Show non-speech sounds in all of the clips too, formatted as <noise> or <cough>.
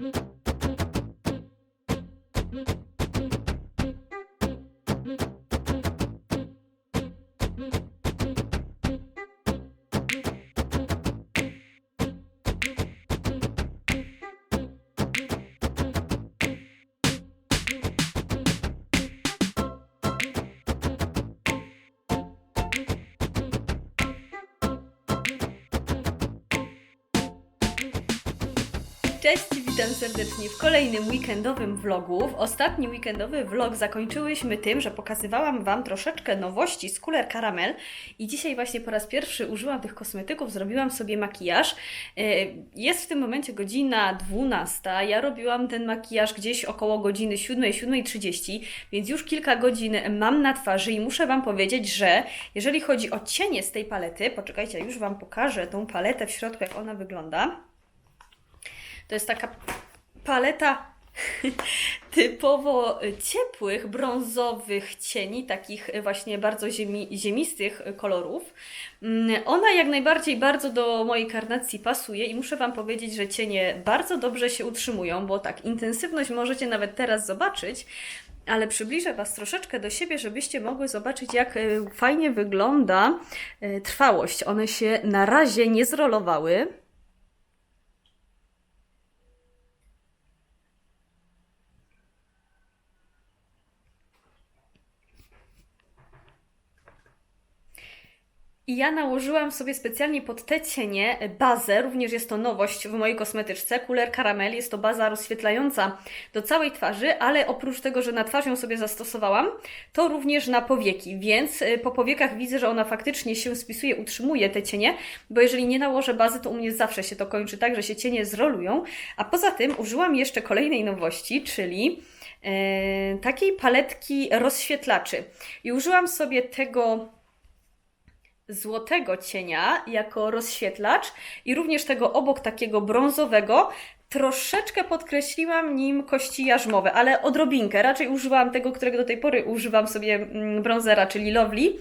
Thank you. Cześć, witam serdecznie w kolejnym weekendowym vlogu. W ostatni weekendowy vlog zakończyłyśmy tym, że pokazywałam Wam troszeczkę nowości z Cooler Caramel i dzisiaj właśnie po raz pierwszy użyłam tych kosmetyków, zrobiłam sobie makijaż. E, Jest w tym momencie godzina 12, ja robiłam ten makijaż gdzieś około godziny 7, 7.30, więc już kilka godzin mam na twarzy i muszę Wam powiedzieć, że jeżeli chodzi o cienie z tej palety, poczekajcie, już Wam pokażę tą paletę w środku, jak ona wygląda. To jest taka paleta <laughs> typowo ciepłych, brązowych cieni, takich właśnie bardzo ziemi, ziemistych kolorów. Mm, Ona jak najbardziej bardzo do mojej karnacji pasuje i muszę Wam powiedzieć, że cienie bardzo dobrze się utrzymują, bo tak, intensywność możecie nawet teraz zobaczyć, ale przybliżę Was troszeczkę do siebie, żebyście mogły zobaczyć, jak e, fajnie wygląda e, trwałość. One się na razie nie zrolowały. I ja nałożyłam sobie specjalnie pod te cienie bazę, również jest to nowość w mojej kosmetyczce, Cooler Caramel. Jest to baza rozświetlająca do całej twarzy, ale oprócz tego, że na twarz ją sobie zastosowałam, to również na powieki, więc y, po powiekach widzę, że ona faktycznie się spisuje, utrzymuje te cienie, bo jeżeli nie nałożę bazy, to u mnie zawsze się to kończy tak, że się cienie zrolują. A poza tym użyłam jeszcze kolejnej nowości, czyli e, takiej paletki rozświetlaczy. I użyłam sobie tego złotego cienia jako rozświetlacz i również tego obok takiego brązowego. Troszeczkę podkreśliłam nim kości jarzmowe, ale odrobinkę. Raczej używałam tego, którego do tej pory używam sobie mm, bronzera, czyli Lovely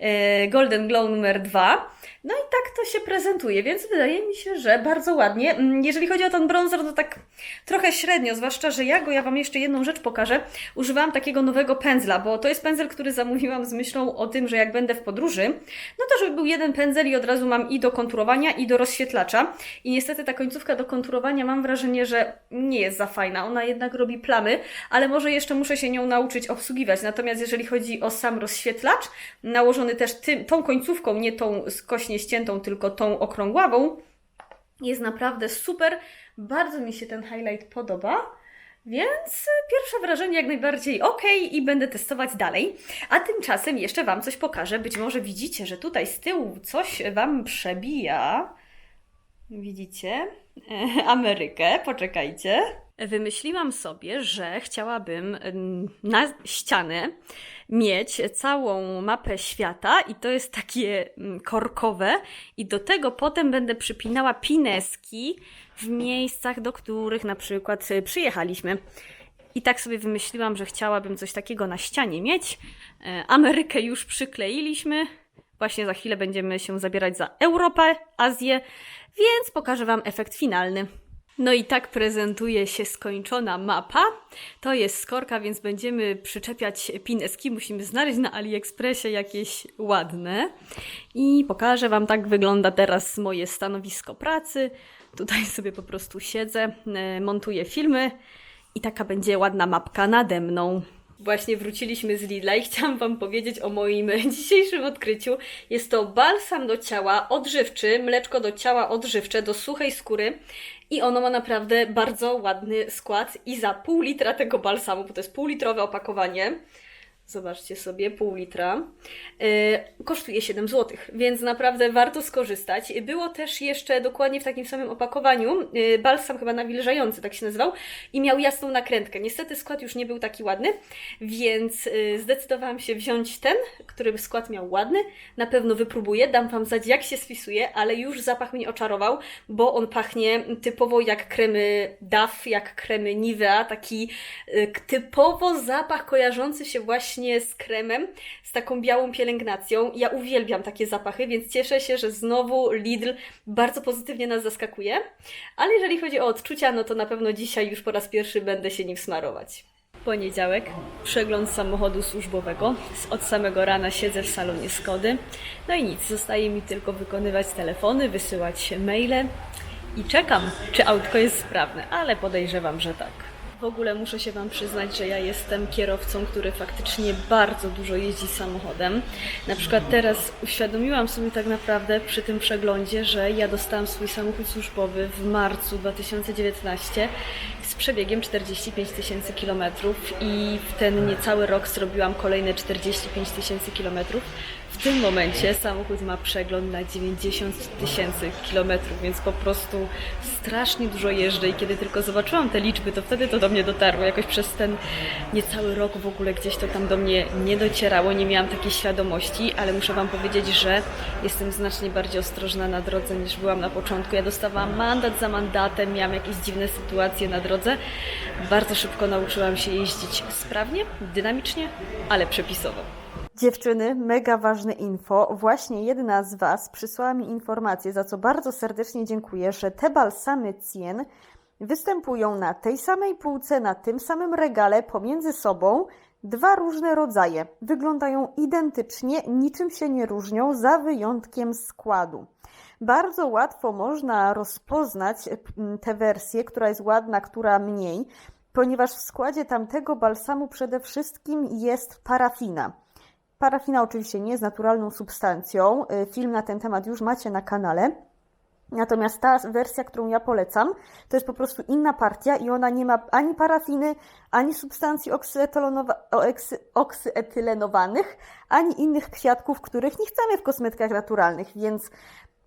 e, Golden Glow numer 2. No i tak to się prezentuje, więc wydaje mi się, że bardzo ładnie. Mm, Jeżeli chodzi o ten bronzer, to tak trochę średnio, zwłaszcza, że ja go, ja Wam jeszcze jedną rzecz pokażę. Używałam takiego nowego pędzla, bo to jest pędzel, który zamówiłam z myślą o tym, że jak będę w podróży, no to żeby był jeden pędzel i od razu mam i do konturowania, i do rozświetlacza. I niestety ta końcówka do konturowania mam wrażenie, że nie jest za fajna. Ona jednak robi plamy, ale może jeszcze muszę się nią nauczyć obsługiwać. Natomiast jeżeli chodzi o sam rozświetlacz, nałożony też tym, tą końcówką, nie tą skośnie ściętą, tylko tą okrągławą, jest naprawdę super. Bardzo mi się ten highlight podoba. Więc pierwsze wrażenie jak najbardziej ok i będę testować dalej. A tymczasem jeszcze Wam coś pokażę. Być może widzicie, że tutaj z tyłu coś Wam przebija. Widzicie? E, <laughs> Amerykę, poczekajcie. Wymyśliłam sobie, że chciałabym na ścianę mieć całą mapę świata i to jest takie korkowe i do tego potem będę przypinała pineski w miejscach, do których na przykład y, przyjechaliśmy. I tak sobie wymyśliłam, że chciałabym coś takiego na ścianie mieć. E, Amerykę już przykleiliśmy. Właśnie za chwilę będziemy się zabierać za Europę, Azję, więc pokażę Wam efekt finalny. No i tak prezentuje się skończona mapa. To jest skorka, więc będziemy przyczepiać pineski. Musimy znaleźć na AliExpressie jakieś ładne. I pokażę Wam, tak wygląda teraz moje stanowisko pracy. Tutaj sobie po prostu siedzę, e, montuję filmy i taka będzie ładna mapka nade mną. Właśnie wróciliśmy z Lidla i chciałam Wam powiedzieć o moim <laughs> dzisiejszym odkryciu. Jest to balsam do ciała odżywczy, mleczko do ciała odżywcze, do suchej skóry. I ono ma naprawdę bardzo ładny skład. I za pół litra tego balsamu, bo to jest półlitrowe opakowanie, zobaczcie sobie, pół litra, yy, kosztuje 7 zł, więc naprawdę warto skorzystać. Było też jeszcze dokładnie w takim samym opakowaniu yy, balsam chyba nawilżający, tak się nazywał, i miał jasną nakrętkę. Niestety skład już nie był taki ładny, więc yy, zdecydowałam się wziąć ten, który skład miał ładny. Na pewno wypróbuję, dam Wam znać jak się spisuje, ale już zapach mnie oczarował, bo on pachnie typowo jak kremy DAF, jak kremy Nivea, taki typowo zapach kojarzący się właśnie właśnie z kremem, z taką białą pielęgnacją. Ja uwielbiam takie zapachy, więc cieszę się, że znowu Lidl bardzo pozytywnie nas zaskakuje. Ale jeżeli chodzi o odczucia, no to na pewno dzisiaj już po raz pierwszy będę się nim smarować. Poniedziałek, przegląd samochodu służbowego. Od samego rana siedzę w salonie Skody. No i nic, zostaje mi tylko wykonywać telefony, wysyłać maile i czekam, czy autko jest sprawne, ale podejrzewam, że tak. W ogóle muszę się Wam przyznać, że ja jestem kierowcą, który faktycznie bardzo dużo jeździ samochodem. Na przykład teraz uświadomiłam sobie tak naprawdę przy tym przeglądzie, że ja dostałam swój samochód służbowy w marcu 2019 z przebiegiem 45 tysięcy kilometrów i w ten niecały rok zrobiłam kolejne 45 tysięcy kilometrów. W tym momencie samochód ma przegląd na 90 tysięcy kilometrów, więc po prostu strasznie dużo jeżdżę i kiedy tylko zobaczyłam te liczby, to wtedy to do mnie dotarło. Jakoś przez ten niecały rok w ogóle gdzieś to tam do mnie nie docierało, nie miałam takiej świadomości, ale muszę Wam powiedzieć, że jestem znacznie bardziej ostrożna na drodze niż byłam na początku. Ja dostawałam mandat za mandatem, miałam jakieś dziwne sytuacje na drodze. Bardzo szybko nauczyłam się jeździć sprawnie, dynamicznie, ale przepisowo. Dziewczyny, mega ważne info. Właśnie jedna z Was przysłała mi informację, za co bardzo serdecznie dziękuję, że te balsamy Cien występują na tej samej półce, na tym samym regale pomiędzy sobą. Dwa różne rodzaje. Wyglądają identycznie, niczym się nie różnią, za wyjątkiem składu. Bardzo łatwo można rozpoznać tę wersję, która jest ładna, która mniej, ponieważ w składzie tamtego balsamu przede wszystkim jest parafina. Parafina oczywiście nie jest naturalną substancją. Y, Film na ten temat już macie na kanale. Natomiast ta wersja, którą ja polecam, to jest po prostu inna partia i ona nie ma ani parafiny, ani substancji oksyetylenowanych, ani innych kwiatków, których nie chcemy w kosmetykach naturalnych, więc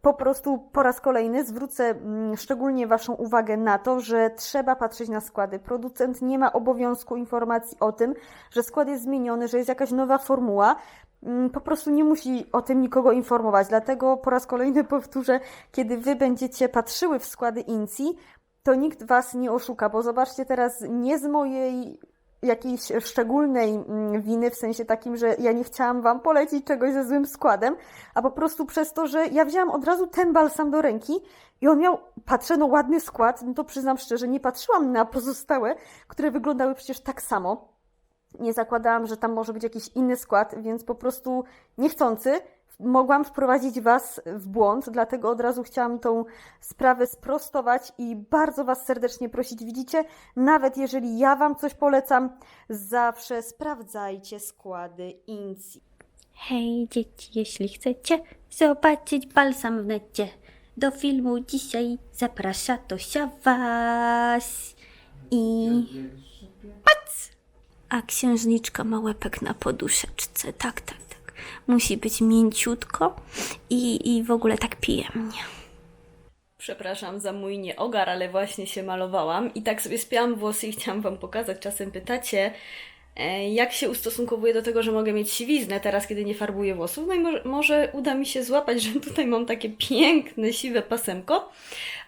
po prostu po raz kolejny zwrócę mm, szczególnie Waszą uwagę na to, że trzeba patrzeć na składy. Producent nie ma obowiązku informacji o tym, że skład jest zmieniony, że jest jakaś nowa formuła. Mm, Po prostu nie musi o tym nikogo informować. Dlatego po raz kolejny <laughs> powtórzę, kiedy Wy będziecie patrzyły w składy Inci, to nikt Was nie oszuka, bo zobaczcie teraz nie z mojej jakiejś szczególnej mm, winy, w sensie takim, że ja nie chciałam Wam polecić czegoś ze złym składem, a po prostu przez to, że ja wzięłam od razu ten balsam do ręki i on miał, patrzę, no ładny skład, no to przyznam szczerze, nie patrzyłam na pozostałe, które wyglądały przecież tak samo. Nie zakładałam, że tam może być jakiś inny skład, więc po prostu niechcący mogłam wprowadzić Was w błąd, dlatego od razu chciałam tą sprawę sprostować i bardzo Was serdecznie prosić. Widzicie, nawet jeżeli ja Wam coś polecam, zawsze sprawdzajcie składy Inci. Hej dzieci, jeśli chcecie zobaczyć balsam w necie, do filmu dzisiaj zaprasza Tosia was. I pac! A księżniczka ma łepek na poduszeczce, tak, tak. Musi być mięciutko i, i w ogóle tak przyjemnie. Przepraszam za mój nieogar, ale właśnie się malowałam i tak sobie spięłam włosy i chciałam Wam pokazać. Czasem pytacie, jak się ustosunkowuję do tego, że mogę mieć siwiznę teraz, kiedy nie farbuję włosów. No i może, może uda mi się złapać, że tutaj mam takie piękne, siwe pasemko,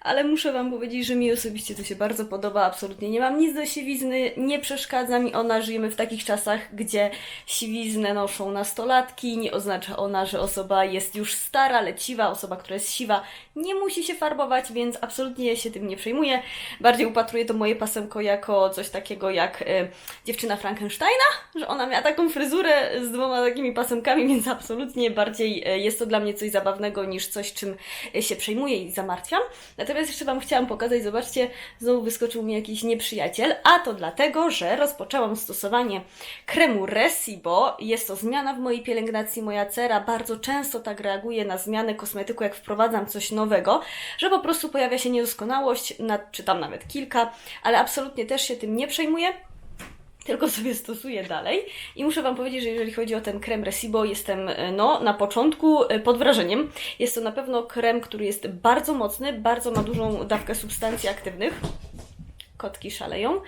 ale muszę Wam powiedzieć, że mi osobiście to się bardzo podoba. Absolutnie nie mam nic do siwizny, nie przeszkadza mi ona. Żyjemy w takich czasach, gdzie siwiznę noszą nastolatki. Nie oznacza ona, że osoba jest już stara, leciwa. Osoba, która jest siwa, nie musi się farbować, więc absolutnie się tym nie przejmuję. Bardziej upatruję to moje pasemko jako coś takiego jak e, dziewczyna Frankensteina, że ona miała taką fryzurę z dwoma takimi pasemkami, <laughs> więc absolutnie bardziej e, jest to dla mnie coś zabawnego niż coś, czym e, się przejmuję i zamartwiam. Natomiast jeszcze Wam chciałam pokazać, zobaczcie, znowu wyskoczył mi jakiś nieprzyjaciel, a to dlatego, że rozpoczęłam stosowanie kremu Resibo. Jest to zmiana w mojej pielęgnacji, moja cera bardzo często tak reaguje na zmianę kosmetyku, jak wprowadzam coś nowego, że po prostu pojawia się niedoskonałość, na, czy tam nawet kilka, ale absolutnie też się tym nie przejmuję tylko sobie stosuję dalej. I muszę Wam powiedzieć, że jeżeli chodzi o ten krem Resibo, jestem e, no, na początku e, pod wrażeniem. Jest to na pewno krem, który jest bardzo mocny, bardzo ma dużą dawkę substancji aktywnych. Kotki szaleją.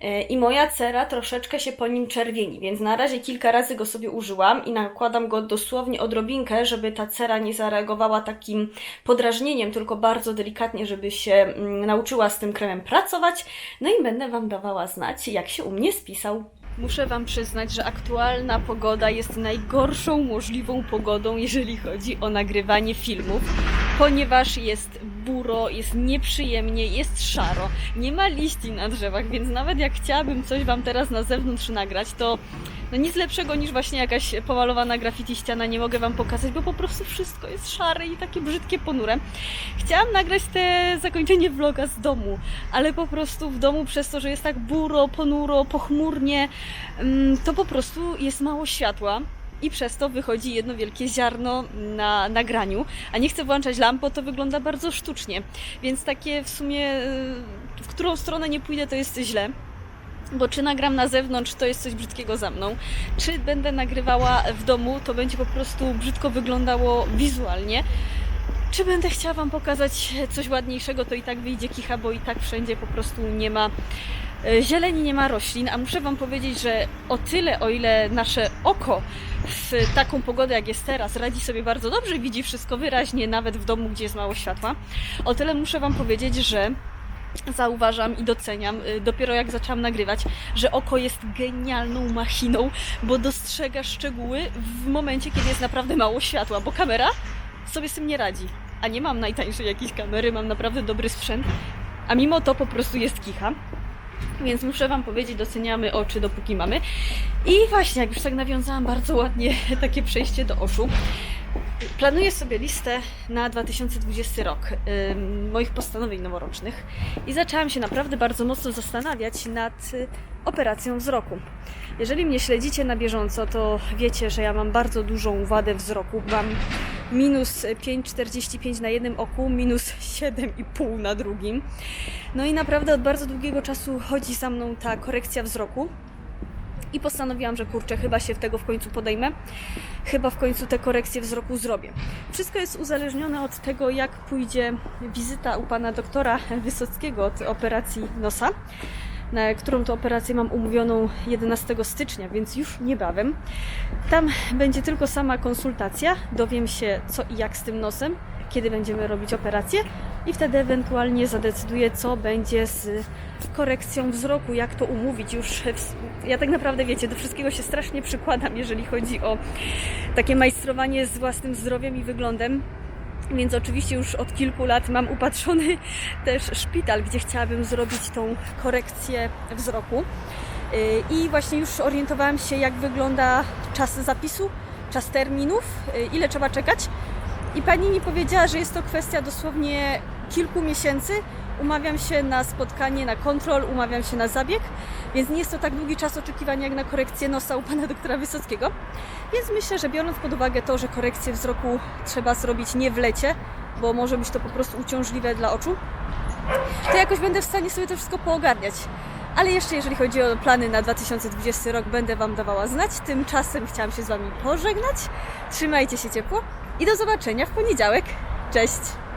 E, I moja cera troszeczkę się po nim czerwieni, więc na razie kilka razy go sobie użyłam i nakładam go dosłownie odrobinkę, żeby ta cera nie zareagowała takim podrażnieniem, tylko bardzo delikatnie, żeby się mm, nauczyła z tym kremem pracować. No i będę Wam dawała znać, jak się u mnie spisał. Muszę Wam przyznać, że aktualna pogoda jest najgorszą możliwą pogodą, jeżeli chodzi o nagrywanie filmów, ponieważ jest buro, jest nieprzyjemnie, jest szaro, nie ma liści na drzewach, więc nawet jak chciałabym coś Wam teraz na zewnątrz nagrać, to no nic lepszego niż właśnie jakaś pomalowana graffiti ściana nie mogę Wam pokazać, bo po prostu wszystko jest szare i takie brzydkie, ponure. Chciałam nagrać te zakończenie vloga z domu, ale po prostu w domu przez to, że jest tak buro, ponuro, pochmurnie, mm, to po prostu jest mało światła. I przez to wychodzi jedno wielkie ziarno na nagraniu, a nie chcę włączać lamp, bo to wygląda bardzo sztucznie. Więc takie w sumie, y, w którą stronę nie pójdę, to jest źle. Bo czy nagram na zewnątrz, to jest coś brzydkiego za mną. Czy będę nagrywała w domu, to będzie po prostu brzydko wyglądało wizualnie. Czy będę chciała Wam pokazać coś ładniejszego, to i tak wyjdzie kicha, bo i tak wszędzie po prostu nie ma zieleni, nie ma roślin. A muszę Wam powiedzieć, że o tyle, o ile nasze oko w taką pogodę jak jest teraz radzi sobie bardzo dobrze, widzi wszystko wyraźnie, nawet w domu, gdzie jest mało światła, o tyle muszę Wam powiedzieć, że zauważam i doceniam, y, dopiero jak zaczęłam nagrywać, że oko jest genialną machiną, bo dostrzega szczegóły w momencie, kiedy jest naprawdę mało światła, bo kamera sobie z tym nie radzi. A nie mam najtańszej jakiejś kamery, mam naprawdę dobry sprzęt, a mimo to po prostu jest kicha. Więc muszę Wam powiedzieć, doceniamy oczy, dopóki mamy. I właśnie, jak już tak nawiązałam bardzo ładnie <laughs> takie przejście do oczu, Planuję sobie listę na 2020 rok ym, moich postanowień noworocznych i zaczęłam się naprawdę bardzo mocno zastanawiać nad y, operacją wzroku. Jeżeli mnie śledzicie na bieżąco, to wiecie, że ja mam bardzo dużą wadę wzroku. Mam minus 5,45 na jednym oku, minus 7,5 na drugim. No i naprawdę od bardzo długiego czasu chodzi za mną ta korekcja wzroku. I postanowiłam, że kurczę, chyba się w tego w końcu podejmę. Chyba w końcu te korekcje wzroku zrobię. Wszystko jest uzależnione od tego, jak pójdzie wizyta u pana doktora Wysockiego od operacji nosa, na którą to operację mam umówioną 11 stycznia, więc już niebawem. Tam będzie tylko sama konsultacja, dowiem się co i jak z tym nosem, kiedy będziemy robić operację i wtedy ewentualnie zadecyduję, co będzie z korekcją wzroku, jak to umówić już. Ja tak naprawdę, wiecie, do wszystkiego się strasznie przykładam, jeżeli chodzi o takie majstrowanie z własnym zdrowiem i wyglądem. Więc oczywiście już od kilku lat mam upatrzony <laughs> też szpital, gdzie chciałabym zrobić tą korekcję wzroku. Yy, I właśnie już orientowałam się, jak wygląda czas zapisu, czas terminów, yy, ile trzeba czekać. I pani mi powiedziała, że jest to kwestia dosłownie kilku miesięcy. Umawiam się na spotkanie, na kontrol, umawiam się na zabieg, więc nie jest to tak długi czas oczekiwania jak na korekcję nosa u pana doktora Wysockiego. Więc myślę, że biorąc pod uwagę to, że korekcję wzroku trzeba zrobić nie w lecie, bo może być to po prostu uciążliwe dla oczu, to jakoś będę w stanie sobie to wszystko poogarniać. Ale jeszcze jeżeli chodzi o plany na 2020 rok, będę Wam dawała znać. Tymczasem chciałam się z Wami pożegnać. Trzymajcie się ciepło i do zobaczenia w poniedziałek. Cześć!